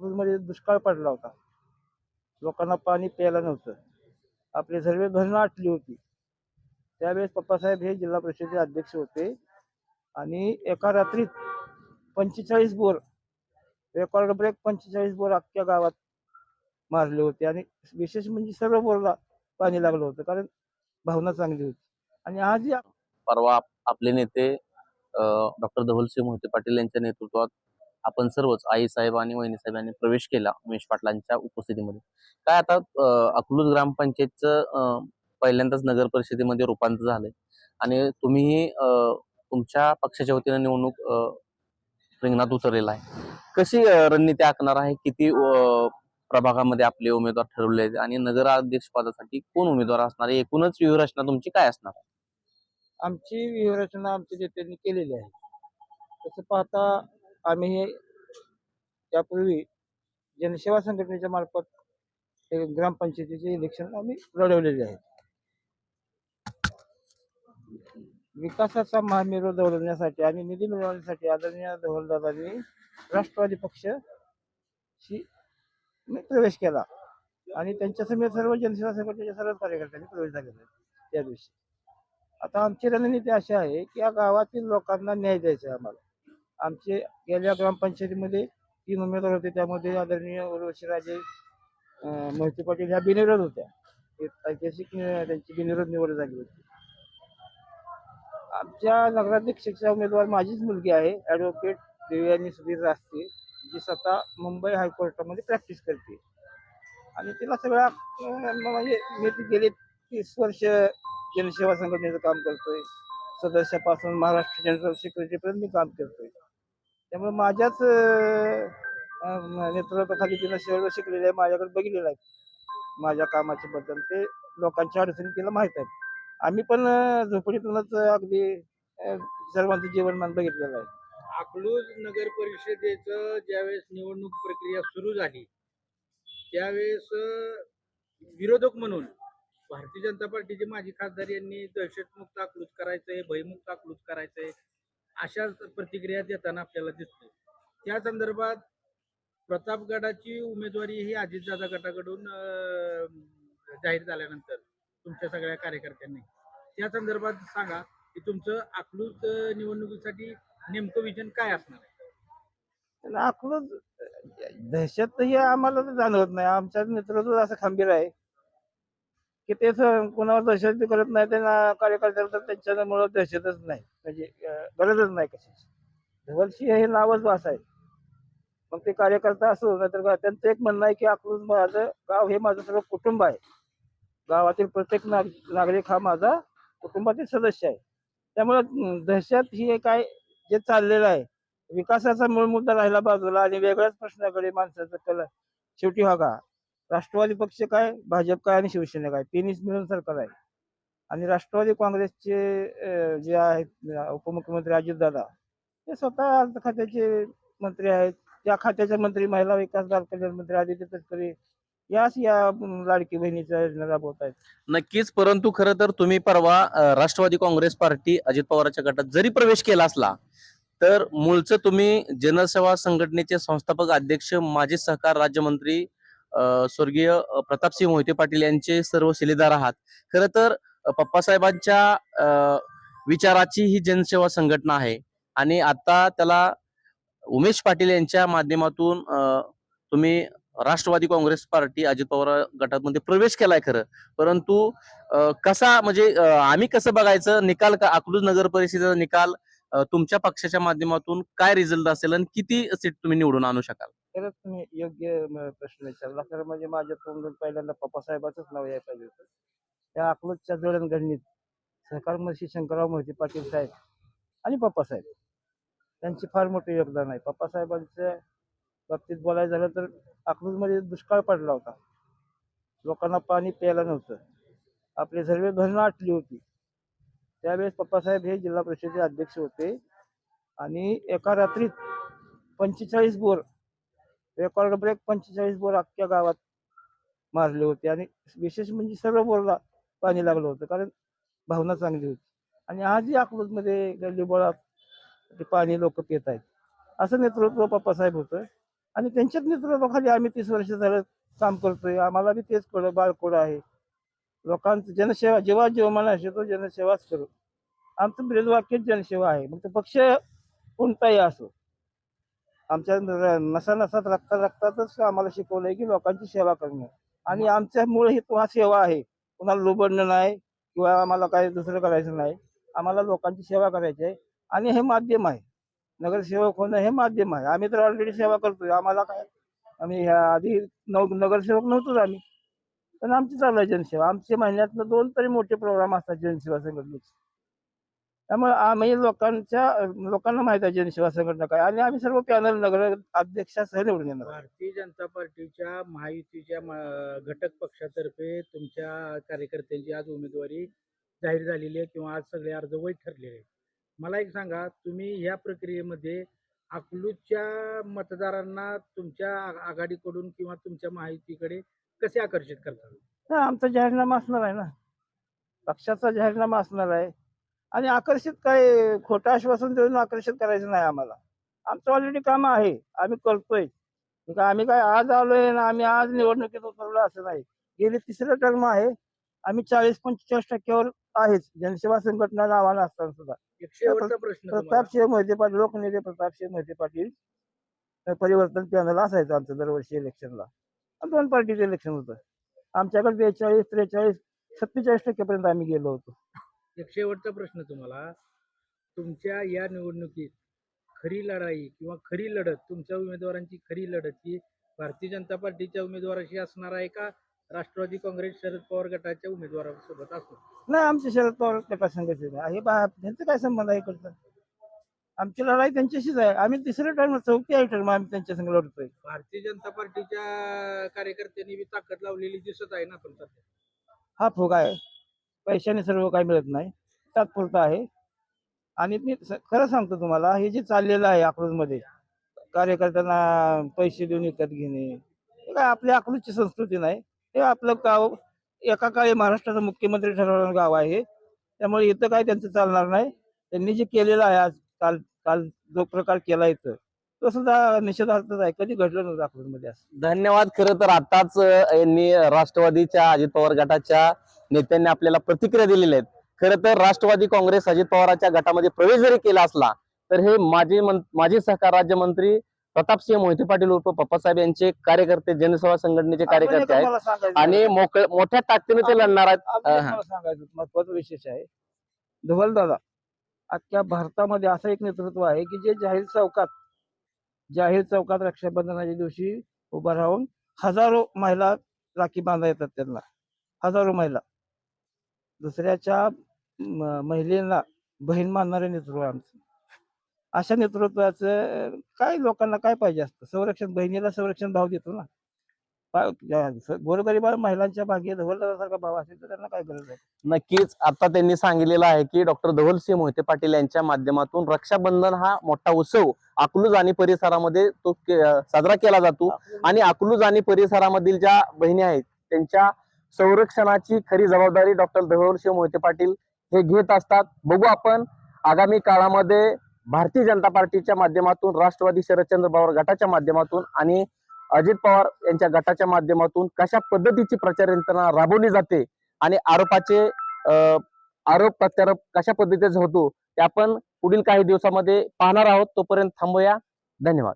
अकलूजमध्ये दुष्काळ पडला होता. लोकांना पाणी प्यायला नव्हतं. आपली सर्व धरणं आटली होती. त्यावेळेस पप्पासाहेब हे जिल्हा परिषदेचे अध्यक्ष होते. आणि एका रात्रीत पंचेचाळीस बोर रेकॉर्ड ब्रेक पंचेचाळीस बोर अख्ख्या गावात मारले होते. आणि विशेष म्हणजे सर्व बोरला पाणी लागलं होतं कारण भावना चांगली होती. आणि आज या परवा आप- आपले नेते डॉक्टर धवलसिंह मोहिते पाटील यांच्या नेतृत्वात आपण सर्वच आई साहेब आणि वहिनी साहेबांनी प्रवेश केला उमेश पाटलांच्या उपस्थितीमध्ये. काय आता अकलूज ग्रामपंचायतचं पहिल्यांदाच नगर परिषदेमध्ये रूपांतर झालंय. आणि तुम्हीही तुमच्या पक्षाच्या वतीनं निवडणूक रिंगणात उतरलेला आहे. कशी रणनीती आखणार आहे? किती प्रभागामध्ये आपले उमेदवार ठरवले आहेत? आणि नगराध्यक्ष पदासाठी कोण उमेदवार असणार आहे? एकूणच व्यूहरचना तुमची काय असणार आहे? आमची व्यूहरचना आमच्या नेत्यांनी केलेली आहे. तसं पाहता आम्ही हे त्यापूर्वी जनसेवा संघटनेच्या मार्फत हे ग्रामपंचायतीचे इलेक्शन आम्ही लढवलेले आहे विकासाचा महामेरू दौडवण्यासाठी आणि निधी मिळवण्यासाठी आदरणीय धवलदादांनी राष्ट्रवादी पक्ष शी प्रवेश केला आणि त्यांच्या समेत सर्व जनसेवा संघटनेच्या सर्व कार्यकर्त्यांनी प्रवेश झालेला आहे त्या दिवशी. आता आमची रणनीती अशी आहे की या गावातील लोकांना न्याय द्यायचा आहे आम्हाला. आमचे गेल्या ग्रामपंचायतीमध्ये तीन उमेदवार होते. त्यामध्ये आदरणीय उर्वशीराजे राजे मोहिते पाटील ह्या बिनविरोध होत्या. ऐतिहासिक त्यांची बिनविरोध निवड झाली होती. आमच्या नगराध्यक्षाचा उमेदवार माझीच मुलगी आहे ॲडव्होकेट देवयानी सुधीर रास्ते जी स्वतः मुंबई हायकोर्टामध्ये प्रॅक्टिस करते. आणि तिला सगळ्या म्हणजे मी गेले गेली तीस वर्ष जनसेवा संघटनेचं काम करतोय. सदस्यापासून महाराष्ट्र जनरल सेक्रेटरीपर्यंत मी काम करतोय. त्यामुळे माझ्याच नेतृत्वाखाली तिनं सर्व शिकलेलं आहे माझ्याकडे बघितलेलं आहे. माझ्या कामाच्या बद्दल ते लोकांच्या अडचणी तिला माहीत आहेत. आम्ही पण झोपडीतूनच अगदी सर्वांचं जीवनमान बघितलेलं आहे. अकलूज नगर परिषदेचं ज्यावेळेस निवडणूक प्रक्रिया सुरू झाली त्यावेळेस विरोधक म्हणून भारतीय जनता पार्टीचे माजी खासदार यांनी दहशतमुक्त अकलूज करायचंय भयमुक्त अकलूज करायचंय. अशा प्रतिक्रिया देताना आपल्याला दिसतो त्या संदर्भात प्रतापगडाची उमेदवारी ही अजितदादा गटाकडून जाहीर झाल्यानंतर तुमच्या सगळ्या कार्यकर्त्यांनी. त्या संदर्भात सांगा की तुमचं अकलूज निवडणुकीसाठी नेमकं विजन काय असणार आहे? अकलूज दहशत ही आम्हाला तर जाणवत नाही. आमच्या नेतृत्व असं खंबीर आहे. की ते कोणावर दहशत बी करत नाही त्यांना कार्यकर्त्याला तर त्यांच्यामुळं दहशतच नाही. म्हणजे गरजच नाही कशाची. धवलशी हे नावच वास आहे. मग ते कार्यकर्ता असो नाहीतर तर त्यांचं एक म्हणणं आहे की अकलूज माझं गाव हे माझं सगळं कुटुंब आहे. गावातील प्रत्येक नाग- नागरिक हा माझा कुटुंबातील सदस्य आहे. त्यामुळं दहशत ही एक काय जे चाललेलं आहे. विकासाचा मूळ मुद्दा राहिला बाजूला आणि वेगळ्याच प्रश्नाकडे माणसाचं कल शेवटी हा का राष्ट्रवादी पक्ष काय भाजप काय आणि शिवसेना काय? तिन्हीच मिळून सरकार आहे. आणि राष्ट्रवादी काँग्रेसचे जे आहेत उपमुख्यमंत्री अजितदादा ते स्वतः अर्थ खात्याचे मंत्री आहेत. त्या खात्याच्या मंत्री महिला विकास बाल कल्याण मंत्री आदित्य तटकरे याच या लाडकी बहिणीच्या योजना राबवत आहेत. नक्कीच परंतु खरं तर तुम्ही परवा अ, राष्ट्रवादी काँग्रेस पार्टी अजित पवारच्या गटात जरी प्रवेश केला असला तर मूळचं तुम्ही जनसेवा संघटनेचे संस्थापक अध्यक्ष माजी सहकार राज्यमंत्री स्वर्गीय प्रतापसिंह मोहिते पाटील यांचे सर्व शिलेदार आहात. खरं तर पप्पासाहेबांच्या अ, विचाराची ही जनसेवा संघटना आहे. आणि आता त्याला उमेश पाटील यांच्या माध्यमातून तुम्ही राष्ट्रवादी काँग्रेस पार्टी अजित पवार गटामध्ये प्रवेश केलाय खरं. परंतु कसा म्हणजे आम्ही कसं बघायचं? निकाल का अकलूज नगर परिषदेचा निकाल तुमच्या पक्षाच्या माध्यमातून काय रिझल्ट असेल आणि किती सीट तुम्ही निवडून आणू शकाल? खरंच तुम्ही योग्य प्रश्न विचारला. खरं म्हणजे माझ्या तोंडून पहिल्यांदा पप्पासाहेबाचंच नाव यायला पाहिजे होतं. त्या अकलूजच्या जडणघडणीत सहकार मंत्री शंकरराव मोहिते पाटील साहेब आणि पप्पासाहेब. त्यांचे फार मोठे योगदान आहे. पप्पासाहेबांच्या बाबतीत बोलायचं झालं तर अकलूजमध्ये दुष्काळ पडला होता. लोकांना पाणी प्यायला नव्हतं. आपली सर्व धरणं आटली होती. त्यावेळेस पप्पासाहेब हे जिल्हा परिषदेचे अध्यक्ष होते. आणि एका रात्रीत पंचेचाळीस बोर रेकॉर्ड ब्रेक पंचेचाळीस बोर अख्ख्या गावात मारले होते. आणि विशेष म्हणजे सर्व बोरला पाणी लागलं होतं कारण भावना चांगली होती. आणि आजही अकलूजमध्ये गल्ली बोळात ते पाणी लोक पित आहेत. असं नेतृत्व पप्पासाहेब होतं. आणि त्यांच्याच नेतृत्वाखाली आम्ही तीस वर्ष झालं काम करतोय. आम्हाला बी तेच कळलं बाळकोड आहे. लोकांचं जनसेवा जेव्हा जीवमान असतो तो जनसेवाच करू. आमचं ब्रीदवाक्यच जनसेवा आहे. मग तो पक्ष कोणताही असो. आमच्या नसा नसात रक्ता रक्तातच आम्हाला शिकवलंय की लोकांची सेवा करणं. आणि आमच्या मूळ हेतू हा सेवा आहे. कोणाला लुबडणं नाही किंवा आम्हाला काय दुसरं करायचं नाही. आम्हाला लोकांची सेवा करायची आहे. आणि हे माध्यम आहे. नगरसेवक होणं हे माध्यम आहे. आम्ही तर ऑलरेडी सेवा करतोय. आम्हाला काय? आम्ही ह्या आधी नगरसेवक नव्हतोच आम्ही. पण आमची चालू आहे जनसेवा. आमचे महिन्यातनं दोन तरी मोठे प्रोग्राम असतात जनसेवा संघटनेचे. त्यामुळे आम्ही लोकांच्या लोकांना माहीत आहे जनसेवा संघटना काय. आणि आम्ही सर्व पॅनल नगर अध्यक्षासह निवडून येणार भारतीय जनता पार्टीच्या महायुतीच्या म- घटक पक्षातर्फे तुमच्या कार्यकर्त्यांची आज उमेदवारी जाहीर झालेली आहे किंवा आज सगळे अर्ज वैध ठरलेले आहेत. मला एक सांगा तुम्ही या प्रक्रियेमध्ये अकलूजच्या मतदारांना तुमच्या आ- आघाडीकडून किंवा तुमच्या माहितीकडे कसे आकर्षित करता हा, आमचा जाहीरनामा असणार आहे ना. पक्षाचा जाहीरनामा असणार आहे. आणि आकर्षित काय खोटं आश्वासन देऊन आकर्षित करायचं नाही आम्हाला. आमचं ऑलरेडी काम आहे. आम्ही करतोय. आम्ही काय आज आलोय ना आम्ही आज निवडणुकीत उतरलो असं नाही. गेली तिसरं टर्म आहे. आम्ही चाळीस पंचेचाळीस टक्क्यावर आहेच. जनसेवा संघटना नावानं असताना सुद्धा. एक शेवटचा प्रश्न तुम्हाला. प्रतापसिंह मोहिते पाटील लोकनेते प्रतापसिंह मोहिते पाटील अं, परिवर्तन पॅनल असायचं आमचं दरवर्षी इलेक्शनला दोन पार्टीचं इलेक्शन होतं. आमच्याकडे बेचाळीस त्रेचाळीस सत्तेचाळीस टक्क्यापर्यंत आम्ही गेलो होतो. एक शेवटचा प्रश्न तुम्हाला. तुमच्या या निवडणुकीत खरी लढाई किंवा खरी लढत तुमच्या उमेदवारांची खरी लढत ही भारतीय जनता पार्टीच्या उमेदवाराशी असणार आहे का? राष्ट्रवादी काँग्रेस शरद पवार गटाच्या उमेदवारासोबत असणार? नाही आमचे शरद पवार गटा संघाचे नाही. हे त्यांचं काय संबंध आहे इकडचा? आमची लढाई त्यांच्याशीच आहे. आम्ही तिसरं टर्म चौथी आहे टर्म आम्ही त्यांच्या संघ लढतोय. भारतीय जनता पार्टीच्या कार्यकर्त्यांनी बी ताकद लावलेली दिसत आहे ना पण सध्या हा फुगा आहे. पैशाने सर्व काही मिळत नाही. तात्पुरतं आहे. आणि मी स- खरं सांगतो तुम्हाला हे जे चाललेलं आहे अकलूजमध्ये कार्यकर्त्यांना पैसे देऊन विकत घेणे हे काय आपल्या अकलूजची संस्कृती नाही. हे आपलं गाव एका काळी महाराष्ट्राचा मुख्यमंत्री ठरवलेलं गाव आहे. त्यामुळे इथं काय त्यांचं चालणार नाही. त्यांनी जे केलेलं आहे आज काल काल जो प्रकार केला इथं तो सुद्धा निषेधार्थच आहे. कधी घडलं नव्हतं अकलूजमध्ये असं? धन्यवाद. खरं तर आताच अ, यांनी राष्ट्रवादीच्या अजित पवार गटाच्या नेत्यांनी आपल्याला प्रतिक्रिया दिलेल्या आहेत. खरं तर राष्ट्रवादी काँग्रेस अजित पवारांच्या गटामध्ये प्रवेश जरी केला असला तर हे माजी मं- माजी सहकार राज्यमंत्री प्रतापसिंह मोहिते पाटील उर्फ पप्पासाहेब यांचे कार्यकर्ते जनसेवा संघटनेचे कार्यकर्ते आहेत. सांगायचं आणि मोकळ मोठ्या ताकदीने ते लढणार आहेत. हा. सांगायचं महत्वाचं विशेष आहे. धवलदादा अख्ख्या भारतामध्ये असं एक नेतृत्व आहे की जे जाहीर चौकात जाहीर चौकात रक्षाबंधनाच्या दिवशी उभा राहून हजारो महिला राखी बांधा येतात त्यांना. हजारो महिला. दुसऱ्याच्या महिलेला बहीण मानणारे नेतृत्व आमचं. अशा नेतृत्वाचं काय लोकांना काय पाहिजे असतं? संरक्षण बहिणीला संरक्षण भाव देतो ना. गोरगरिबा महिलांच्या मागे धवलदारासारखा भाव असेल तर त्यांना काय गरज आहे? नक्कीच. आता त्यांनी सांगितलेलं आहे की डॉक्टर धवलसिंह मोहिते पाटील यांच्या माध्यमातून रक्षाबंधन हा मोठा उत्सव अकलूज आणि परिसरामध्ये तो के- साजरा केला जातो. आणि अकलूज आणि परिसरामधील ज्या बहिणी आहेत त्यांच्या संरक्षणाची खरी जबाबदारी डॉक्टर धवलसिंह मोहिते पाटील हे घेत असतात. बघू आपण आगामी काळामध्ये भारतीय जनता पार्टीच्या माध्यमातून राष्ट्रवादी शरदचंद्र पवार गटाच्या माध्यमातून आणि अजित पवार यांच्या गटाच्या माध्यमातून कशा पद्धतीची प्रचार यंत्रणा राबवली जाते आणि आरोपाचे आरोप प्रत्यारोप कशा पद्धतीचे होतो ते आपण पुढील काही दिवसामध्ये पाहणार आहोत. तोपर्यंत थांबूया. धन्यवाद.